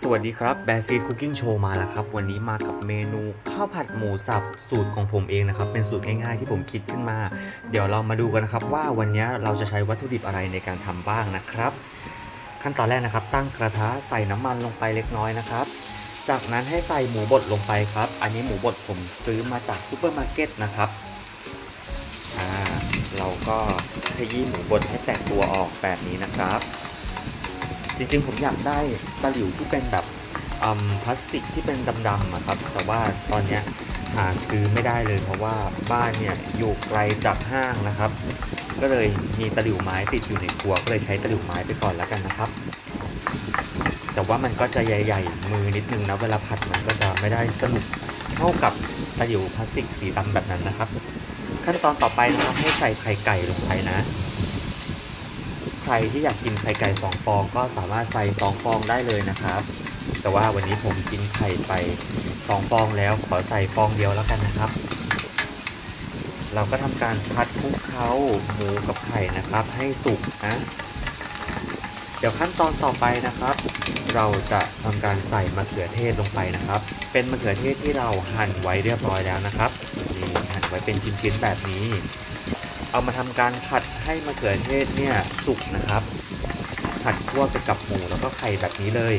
สวัสดีครับแบซีคุกกิ้งโชว์มาแล้วครับ วันนี้มากับเมนูข้าวผัดหมูสับสูตรของผมเองนะครับ เป็นสูตรง่ายๆที่ผมคิดขึ้นมา เดี๋ยวเรามาดูกันนะครับ ว่าวันนี้เราจะใช้วัตถุดิบอะไรในการทำบ้างนะครับ ขั้นตอนแรกนะครับ ตั้งกระทะใส่น้ำมันลงไปเล็กน้อยนะครับ จากนั้นให้ใส่หมูบดลงไปครับ อันนี้หมูบดผมซื้อมาจากซูเปอร์มาร์เก็ตนะครับอ่าเราก็ขยี้หมูบดให้แตกตัวออกแบบนี้นะครับ จริงๆผมอยากได้ตะหลิวที่เป็นแบบพลาสติกที่เป็นดำๆอะครับ แต่ว่าตอนเนี้ยหาซื้อไม่ได้เลย เพราะว่าบ้านเนี่ยอยู่ไกลจากห้างนะครับ ก็เลยมีตะหลิวไม้ติดอยู่ในครัวก็เลยใช้ตะหลิวไม้ไปก่อนแล้วกันนะครับ แต่ว่ามันก็จะใหญ่ๆมือนิดนึงนะเวลาผัดมันก็จะไม่ได้สนุกเท่ากับตะหลิวพลาสติกสีดำแบบนั้นนะครับ ขั้นตอนต่อไปนะครับให้ใส่ไข่ไก่ลงไปนะ ใครที่อยากกินไข่ไก่สองฟองก็สามารถใส่สองฟองได้เลยนะครับ แต่ว่าวันนี้ผมกินไข่ไปสองฟองแล้วขอใส่ฟองเดียวแล้วกันนะครับ เราก็ทำการพัดคลุกเคล้าหมูกับไข่นะครับ ให้สุกนะเดี๋ยวขั้นตอนต่อไปนะครับ เราจะทำการใส่มะเขือเทศลงไปนะครับ เป็นมะเขือเทศที่เราหั่นไว้เรียบร้อยแล้วนะครับนี่หั่นไว้เป็นชิ้นๆแบบนี้ เอามาทำการผัดให้มะเขือเทศเนี่ยสุกนะครับ ผัดคั่วไปกับหมูแล้วก็ไข่แบบนี้เลย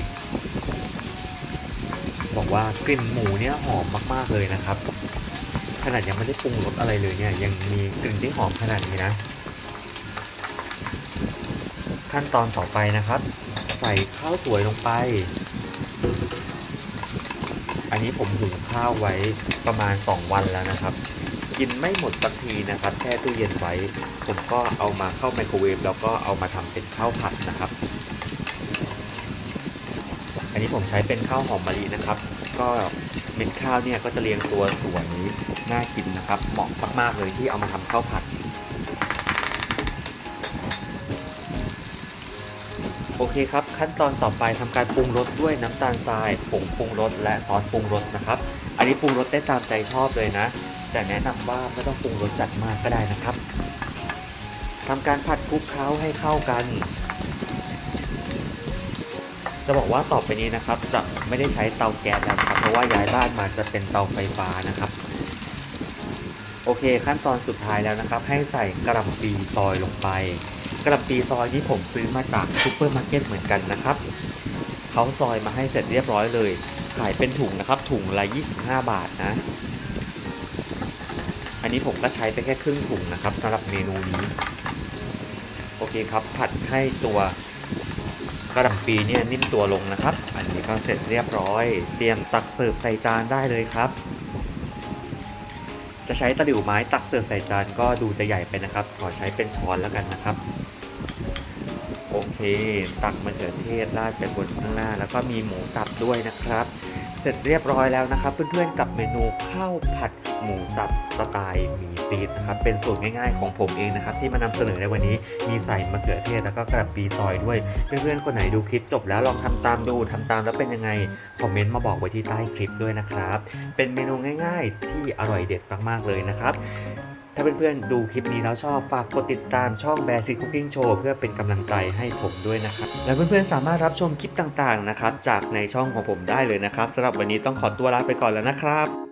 บอกว่ากลิ่นหมูเนี่ยหอมมากๆเลยนะครับ ขนาดยังไม่ได้ปรุงรสอะไรเลยเนี่ยยังมีกลิ่นที่หอมขนาดนี้นะ ขั้นตอนต่อไปนะครับ ใส่ข้าวสวยลงไป อันนี้ผมหุงข้าวไว้ประมาณ 2 วันแล้วนะครับ กินไม่หมดสักทีนะครับ แช่ตู้เย็นไว้ ผมก็เอามาเข้าไมโครเวฟแล้วก็เอามาทำเป็นข้าวผัดนะครับ อันนี้ผมใช้เป็นข้าวหอมมะลินะครับ ก็เม็ดข้าวเนี่ยก็จะเรียงตัวสวยน่ากินนะครับ เหมาะมากๆเลยที่เอามาทำข้าวผัดโอเคครับ ขั้นตอนต่อไปทำการปรุงรสด้วยน้ำตาลทรายผงปรุงรสและซอสปรุงรสนะครับ อันนี้ปรุงรสได้ตามใจชอบเลยนะ แต่แนะนำว่าไม่ต้องปรุงรสจัดมากก็ได้นะครับทำการผัดคลุกเคล้าให้เข้ากัน จะบอกว่าต่อไปนี้นะครับ จะไม่ได้ใช้เตาแก๊สแล้วครับ เพราะว่าย้ายบ้านมาจะเป็นเตาไฟฟ้านะครับ โอเคขั้นตอนสุดท้ายแล้วนะครับ ให้ใส่กระหล่ำปีซอยลงไปกระหล่ำปีซอยที่ผมซื้อมาจากซูเปอร์มาร์เก็ตเหมือนกันนะครับเขาซอยมาให้เสร็จเรียบร้อยเลย ขายเป็นถุงนะครับ ถุงละ 25 บาทนะ อันนี้ผมก็ใช้ไปแค่ครึ่งถุงนะครับสำหรับเมนูนี้ โอเคครับ ผัดให้ตัวกระหล่ำปีเนี่ยนิ่มตัวลงนะครับ อันนี้ก็เสร็จเรียบร้อย เตรียมตักเสิร์ฟใส่จานได้เลยครับ จะใช้ตะหลิวไม้ตักเสิร์ฟใส่จานก็ดูจะใหญ่ไปนะครับ ขอใช้เป็นช้อนแล้วกันนะครับ โอเค ตักมะเขือเทศราดไปบนข้างหน้า แล้วก็มีหมูสับด้วยนะครับ เสร็จเรียบร้อยแล้วนะครับ เพื่อนๆกับเมนูข้าวผัดหมูสับสไตล์หมีซีดนะครับเป็นสูตรง่ายๆของผมเองนะครับที่มานำเสนอในวันนี้มีใส่มะเขือเทศแล้วก็กระปีซอยด้วยเพื่อนๆคนไหนดูคลิปจบแล้วลองทำตามดูทำตามแล้วเป็นยังไงคอมเมนต์มาบอกไว้ที่ใต้คลิปด้วยนะครับเป็นเมนูง่าย ๆ ที่อร่อยเด็ดมากๆเลยนะครับถ้าเพื่อนๆดูคลิปนี้แล้วชอบฝากกดติดตามช่อง b บ a r ิ Cooking Show เพื่อเป็นกำลังใจให้ผมด้วยนะครับ และเพื่อนๆสามารถรับชมคลิปต่างๆนะครับจากในช่องของผมได้เลยนะครับสำหรับวันนี้ต้องขอตัวลาไปก่อนแล้วนะครับ